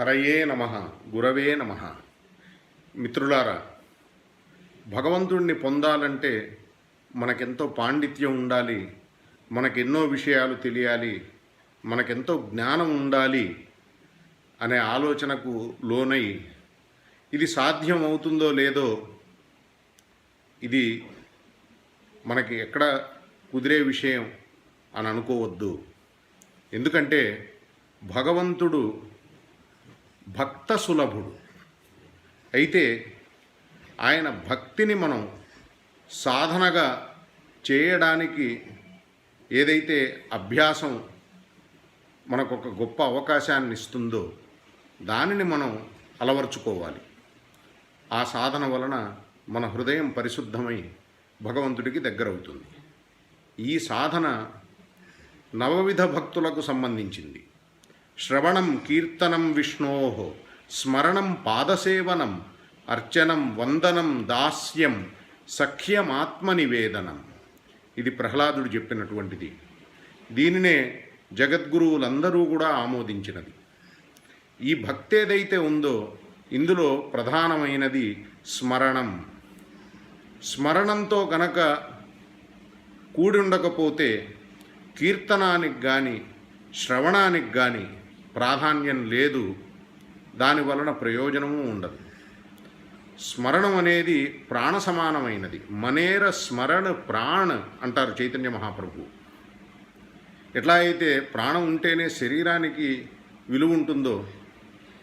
హరయే నమ గురవే నమ. మిత్రులారా భగవంతుణ్ణి పొందాలంటే మనకెంతో పాండిత్యం ఉండాలి మనకెన్నో విషయాలు తెలియాలి మనకెంతో జ్ఞానం ఉండాలి అనే ఆలోచనకు లోనై ఇది సాధ్యం అవుతుందో లేదో ఇది మనకి ఎక్కడ కుదిరే విషయం అని అనుకోవద్దు. ఎందుకంటే భగవంతుడు భక్త సులభుడు. అయితే ఆయన భక్తిని మనం సాధనగా చేయడానికి ఏదైతే అభ్యాసం మనకు ఒక గొప్ప అవకాశాన్ని ఇస్తుందో దానిని మనం అలవర్చుకోవాలి. ఆ సాధన వలన మన హృదయం పరిశుద్ధమై భగవంతుడికి దగ్గరవుతుంది. ఈ సాధన నవవిధ భక్తులకు సంబంధించింది. శ్రవణం కీర్తనం విష్ణో స్మరణం పాదసేవనం అర్చనం వందనం దాస్యం సఖ్యమాత్మనివేదనం. ఇది ప్రహ్లాదుడు చెప్పినటువంటిది. దీనినే జగద్గురువులందరూ కూడా ఆమోదించినది. ఈ భక్తి ఏదైతే ఉందో ఇందులో ప్రధానమైనది స్మరణం. స్మరణంతో గనక కూడి ఉండకపోతే కీర్తనానికి కానీ శ్రవణానికి కానీ ప్రాధాన్యం లేదు దాని వలన ప్రయోజనము ఉండదు. స్మరణం అనేది ప్రాణ సమానమైనది మనేర స్మరణ ప్రాణ అంటారు చైతన్య మహాప్రభు ఎట్లా అయితే ప్రాణం ఉంటేనే శరీరానికి విలువ ఉంటుందో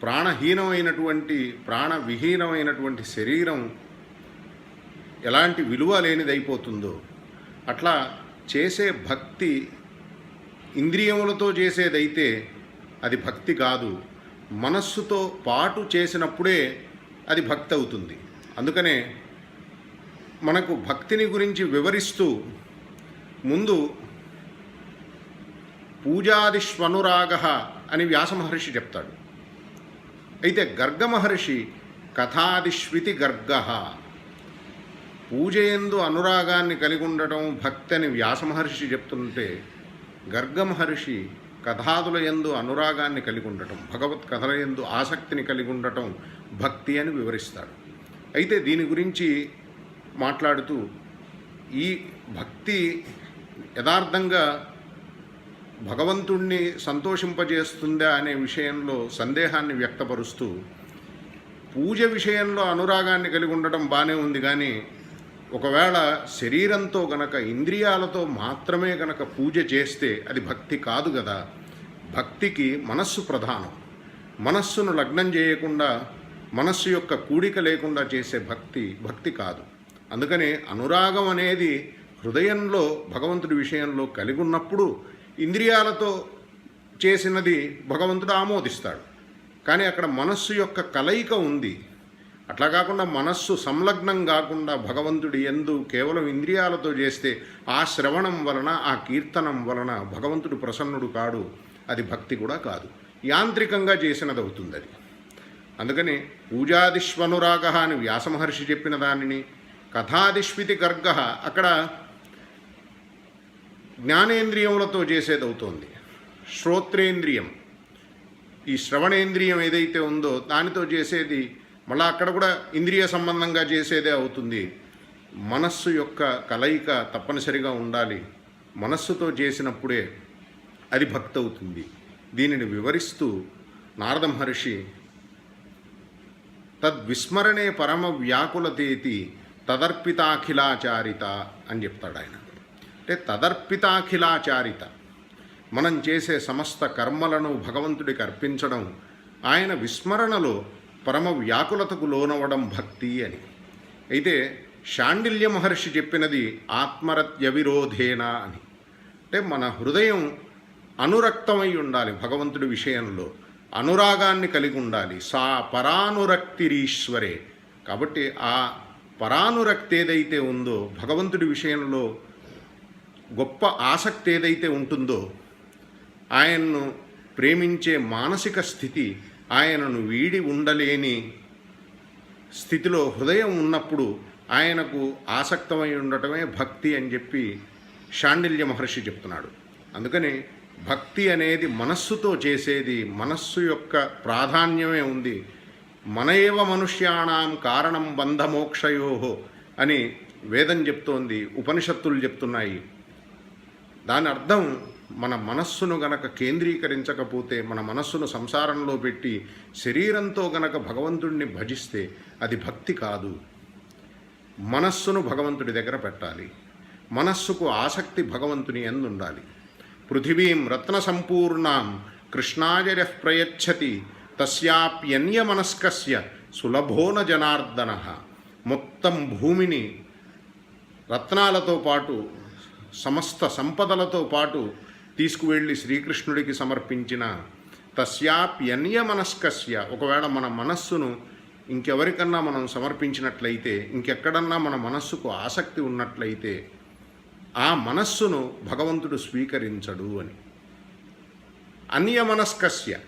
ప్రాణహీనమైనటువంటి ప్రాణవిహీనమైనటువంటి శరీరం ఎలాంటి విలువ లేనిదైపోతుందో అట్లా చేసే భక్తి ఇంద్రియములతో చేసేదైతే అది భక్తి కాదు. మనస్సుతో పాటు చేసినప్పుడే అది భక్తి అవుతుంది. అందుకనే మనకు భక్తిని గురించి వివరిస్తూ ముందు పూజాదిష్వనురాగ అని వ్యాస మహర్షి చెప్తాడు. అయితే గర్గ మహర్షి కథాదిష్వితి గర్గ. పూజ ఎందు అనురాగాన్ని కలిగి ఉండటం భక్తి అని వ్యాస మహర్షి చెప్తుంటే గర్గ మహర్షి కథాదుల ఎందు అనురాగాన్ని కలిగి ఉండటం భగవత్ కథల ఎందు ఆసక్తిని కలిగి ఉండటం భక్తి అని వివరిస్తాడు అయితే దీని గురించి మాట్లాడుతూ ఈ భక్తి యథార్థంగా భగవంతుణ్ణి సంతోషింపజేస్తుందా అనే విషయంలో సందేహాన్ని వ్యక్తపరుస్తూ పూజ విషయంలో అనురాగాన్ని కలిగి ఉండటం బాగానే ఉంది కానీ ఒకవేళ శరీరంతో గనక ఇంద్రియాలతో మాత్రమే గనక పూజ చేస్తే అది భక్తి కాదు కదా భక్తికి మనస్సు ప్రధానం. మనస్సును లగ్నం చేయకుండా మనస్సు యొక్క కూడిక లేకుండా చేసే భక్తి భక్తి కాదు. అందుకనే అనురాగం అనేది హృదయంలో భగవంతుడి విషయంలో కలిగి ఉన్నప్పుడు ఇంద్రియాలతో చేసినది భగవంతుడు ఆమోదిస్తాడు. కానీ అక్కడ మనస్సు యొక్క కలయిక ఉంది. అట్లా కాకుండా మనస్సు సంలగ్నం కాకుండా భగవంతుడి ఎందు కేవలం ఇంద్రియాలతో చేస్తే ఆ శ్రవణం వలన ఆ కీర్తనం వలన భగవంతుడు ప్రసన్నుడు కాడు. అది భక్తి కూడా కాదు. యాంత్రికంగా చేసినది అవుతుంది అది అందుకని పూజాదిష్వనురాగ అని వ్యాసమహర్షి చెప్పిన దానిని కథాదిష్వితి గర్గ అక్కడ జ్ఞానేంద్రియములతో చేసేది అవుతోంది శ్రోత్రేంద్రియం. ఈ శ్రవణేంద్రియం ఏదైతే ఉందో దానితో చేసేది మళ్ళీ అక్కడ కూడా ఇంద్రియ సంబంధంగా చేసేదే అవుతుంది. మనస్సు యొక్క కలయిక తప్పనిసరిగా ఉండాలి. మనస్సుతో చేసినప్పుడే అది భక్తి అవుతుంది దీనిని వివరిస్తూ నారద మహర్షి తద్విస్మరణే పరమ వ్యాకులతేతి తదర్పితాఖిలాచారిత అని చెప్తాడు ఆయన. అంటే తదర్పితాఖిలాచారిత. మనం చేసే సమస్త కర్మలను భగవంతుడికి అర్పించడం ఆయన విస్మరణలో పరమ వ్యాకులతకు లోనవడం భక్తి అని. అయితే శాండిల్య మహర్షి చెప్పినది ఆత్మరత్య విరోధేన అని. అంటే మన హృదయం అనురక్తమై ఉండాలి భగవంతుడి విషయంలో. అనురాగాన్ని కలిగి ఉండాలి. సా పరానురక్తిరీశ్వరే. కాబట్టి ఆ పరానురక్తి ఏదైతే ఉందో భగవంతుడి విషయంలో గొప్ప ఆసక్తి ఏదైతే ఉంటుందో ఆయన్ను ప్రేమించే మానసిక స్థితి ఆయనను వీడి ఉండలేని స్థితిలో హృదయం ఉన్నప్పుడు ఆయనకు ఆసక్తమై ఉండటమే భక్తి అని చెప్పి షాండిల్య మహర్షి చెప్తున్నాడు. అందుకని భక్తి అనేది మనస్సుతో చేసేది మనస్సు యొక్క ప్రాధాన్యమే ఉంది. మన మనుష్యాణం కారణం బంధమోక్షయో అని వేదం చెప్తోంది ఉపనిషత్తులు చెప్తున్నాయి. దాని అర్థం మన మనస్సును గనక కేంద్రీకరించకపోతే మన మనస్సును సంసారంలో పెట్టి శరీరంతో గనక భగవంతుడిని భజిస్తే అది భక్తి కాదు. మనస్సును భగవంతుడి దగ్గర పెట్టాలి. మనస్సుకు ఆసక్తి భగవంతుని ఎందుండాలి? పృథివీం రత్న సంపూర్ణాం కృష్ణాజర ప్రయచ్చతి తస్యాప్యన్యమనస్కస్య సులభోన జనార్దన. మొత్తం భూమిని రత్నాలతో పాటు సమస్త సంపదలతో పాటు తీసుకువెళ్ళి శ్రీకృష్ణుడికి సమర్పించిన తస్యాప్యన్యమనస్కస్య ఒకవేళ మన మనస్సును ఇంకెవరికన్నా మనం సమర్పించినట్లయితే ఇంకెక్కడన్నా మన మనస్సుకు ఆసక్తి ఉన్నట్లయితే ఆ మనస్సును భగవంతుడు స్వీకరించడు అని. అన్యమనస్కస్య.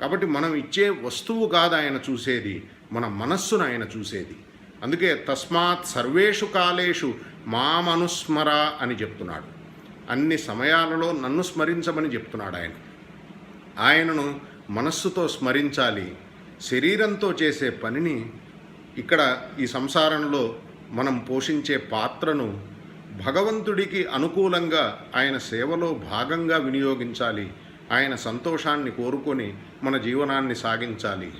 కాబట్టి మనం ఇచ్చే వస్తువు కాదు ఆయన చూసేది మన మనస్సును ఆయన చూసేది. అందుకే తస్మాత్ సర్వేషు కాలేషు మామనుస్మర అని చెప్తున్నాడు. అన్ని సమయాలలో నన్ను స్మరించమని చెప్తున్నాడు ఆయన. ఆయనను మనస్సుతో స్మరించాలి శరీరంతో చేసే పనిని ఇక్కడ ఈ సంసారంలో మనం పోషించే పాత్రను భగవంతుడికి అనుకూలంగా ఆయన సేవలో భాగంగా వినియోగించాలి. ఆయన సంతోషాన్ని కోరుకొని మన జీవనాన్ని సాగించాలి.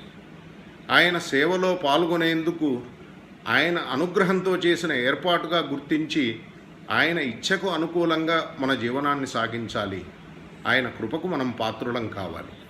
ఆయన సేవలో పాల్గొనేందుకు ఆయన అనుగ్రహంతో చేసిన ఏర్పాటుగా గుర్తించి ఆయన ఇచ్ఛకు అనుకూలంగా మన జీవనాన్ని సాగించాలి. ఆయన కృపకు మనం పాత్రులం కావాలి.